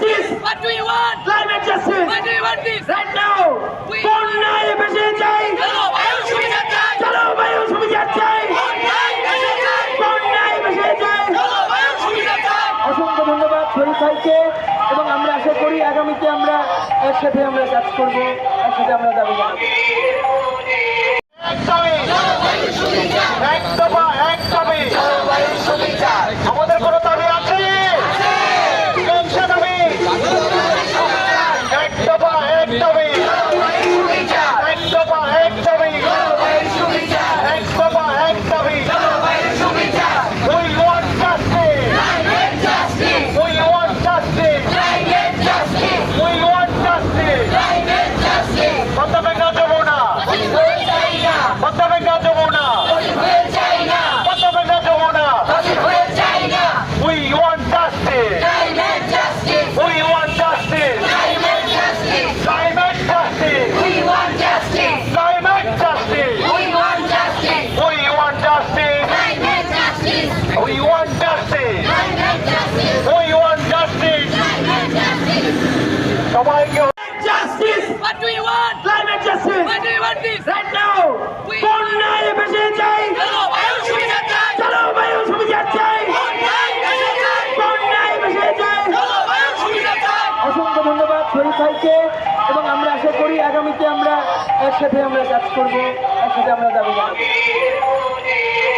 justice, What do you want? climate justice. Why do you want this? Right now, বন্যায় ভেসে যাই জলবায়ু সুবিধা সুবিধা চাই বন্যায় ভেসে যাই অসংখ্য ধন্যবাদ শরীফ ভাইকে এবং আমরা আশা করি আগামীতে আমরা একসাথে আমরা কাজ করব একসাথে আমরা দাবি জানাব একদমই একদমই আমাদের কোনো দাবি আছে কোনটা দাবি একদমা একদমই একদমা একদমই একদমা একদমই We want justice. We want justice. We want justice. পদ্মবেঙ্গা যমুনা পদ্মবেঙ্গা Jamuna পদ্মবেঙ্গা Jamuna We want justice. We want justice. Climate justice. Climate justice. We want justice. We want justice. We want justice. সবাইকে justice What do you want? Climate justice. Why do you want this? Right now. বন্যায় ভেসে যাই জলবায়ু সুবিধা সুবিধা চাই বন্যায় ভেসে যাই বন্যায় ভেসে যাই জলবায়ু সুবিধা চাই অসংখ্য ধন্যবাদ শরীফ ভাইকে এবং আমরা আশা করি আগামীতে আমরা একসাথে আমরা কাজ করব একসাথে আমরা দাবি জানাব